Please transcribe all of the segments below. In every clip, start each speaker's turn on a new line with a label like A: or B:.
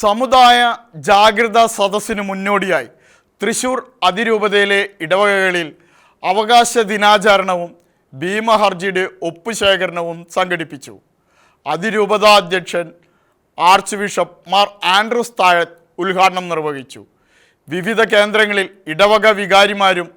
A: സമുദായ ജാഗ്രതാ സദസ്സിന് മുന്നോടിയായി തൃശൂർ അതിരൂപതയിലെ ഇടവകകളിൽ അവകാശ ദിനാചരണവും ഭീമഹർജിയുടെ ഒപ്പുശേഖരണവും സംഘടിപ്പിച്ചു. അതിരൂപതാധ്യക്ഷൻ archbishop Mar Andrews Thazhath ഉദ്ഘാടനം നിർവഹിച്ചു. വിവിധ കേന്ദ്രങ്ങളിൽ ഇടവക വികാരിമാരും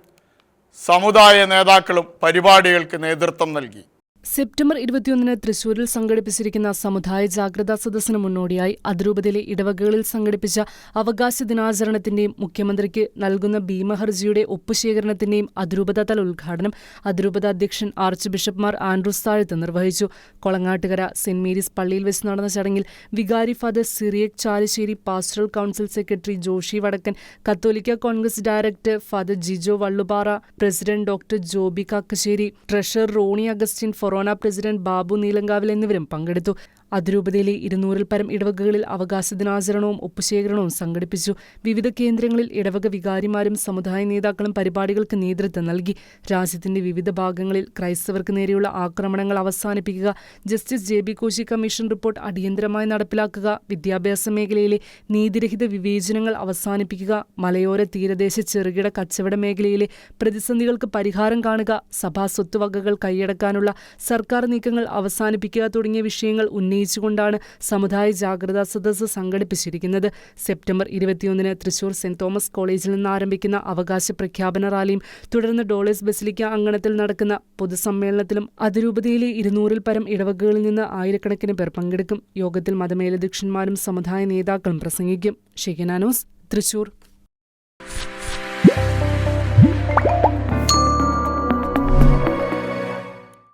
A: സമുദായ നേതാക്കളും പരിപാടികൾക്ക് നേതൃത്വം നൽകി.
B: സെപ്റ്റംബർ ഇരുപത്തിയൊന്നിന് തൃശൂരിൽ സംഘടിപ്പിച്ചിരിക്കുന്ന സമുദായ ജാഗ്രതാ സദസ്സിന് മുന്നോടിയായി അതിരൂപതയിലെ ഇടവകകളിൽ സംഘടിപ്പിച്ച അവകാശ ദിനാചരണത്തിന്റെയും മുഖ്യമന്ത്രിക്ക് നൽകുന്ന ഭീമഹർജിയുടെ ഒപ്പുശേഖരണത്തിന്റെയും അതിരൂപതാതല ഉദ്ഘാടനം അതിരൂപത അധ്യക്ഷൻ ആർച്ച് ബിഷപ്പ്മാർ ആൻഡ്രൂസ് താഴത്ത് നിർവഹിച്ചു. കൊളങ്ങാട്ടുകര സെന്റ് മേരീസ് പള്ളിയിൽ വെച്ച് നടന്ന ചടങ്ങിൽ വികാരി Father Cyriac Chalissery pastoral council secretary Joshy Vadakkan കത്തോലിക്ക Congress director Father Jijo Valluppara president doctor Joby Kakkassery treasurer Ronnie Augustine ഫൊറോന പ്രസിഡന്റ് ബാബു നീലങ്കാവിൽ എന്നിവരും പങ്കെടുത്തു അതിരൂപതയിലെ ഇരുന്നൂറിൽ പരം ഇടവകകളിൽ അവകാശ ദിനാചരണവും ഒപ്പുശേഖരണവും സംഘടിപ്പിച്ചു. വിവിധ കേന്ദ്രങ്ങളിൽ ഇടവക വികാരിമാരും സമുദായ നേതാക്കളും പരിപാടികൾക്ക് നേതൃത്വം നൽകി. രാജ്യത്തിന്റെ വിവിധ ഭാഗങ്ങളിൽ ക്രൈസ്തവർക്ക് നേരെയുള്ള ആക്രമണങ്ങൾ അവസാനിപ്പിക്കുക justice J B Koshy commission report അടിയന്തരമായി നടപ്പിലാക്കുക വിദ്യാഭ്യാസ മേഖലയിലെ നീതിരഹിത വിവേചനങ്ങൾ അവസാനിപ്പിക്കുക മലയോര തീരദേശ ചെറുകിട കച്ചവട മേഖലയിലെ പ്രതിസന്ധികൾക്ക് പരിഹാരം കാണുക സഭാ സ്വത്തുവകകൾ കൈയടക്കാനുള്ള സർക്കാർ നീക്കങ്ങൾ അവസാനിപ്പിക്കുക തുടങ്ങിയ വിഷയങ്ങൾ ഉന്നയിച്ചുകൊണ്ടാണ് സമുദായ ജാഗ്രതാ സദസ്സ് സംഘടിപ്പിച്ചിരിക്കുന്നത്. സെപ്റ്റംബർ ഇരുപത്തിയൊന്നിന് തൃശൂർ സെന്റ് തോമസ് കോളേജിൽ നിന്ന് ആരംഭിക്കുന്ന അവകാശ പ്രഖ്യാപന റാലിയും തുടർന്ന് ഡോളേഴ്സ് ബസിലിക്ക അങ്കണത്തിൽ നടക്കുന്ന പൊതുസമ്മേളനത്തിലും അതിരൂപതയിലെ ഇരുന്നൂറിൽ പരം ഇടവകകളിൽ നിന്ന് ആയിരക്കണക്കിന് പേർ പങ്കെടുക്കും. യോഗത്തിൽ മതമേലധ്യക്ഷന്മാരും സമുദായ നേതാക്കളും പ്രസംഗിക്കും. ഷെയ്ഖനാനോസ് തൃശൂർ.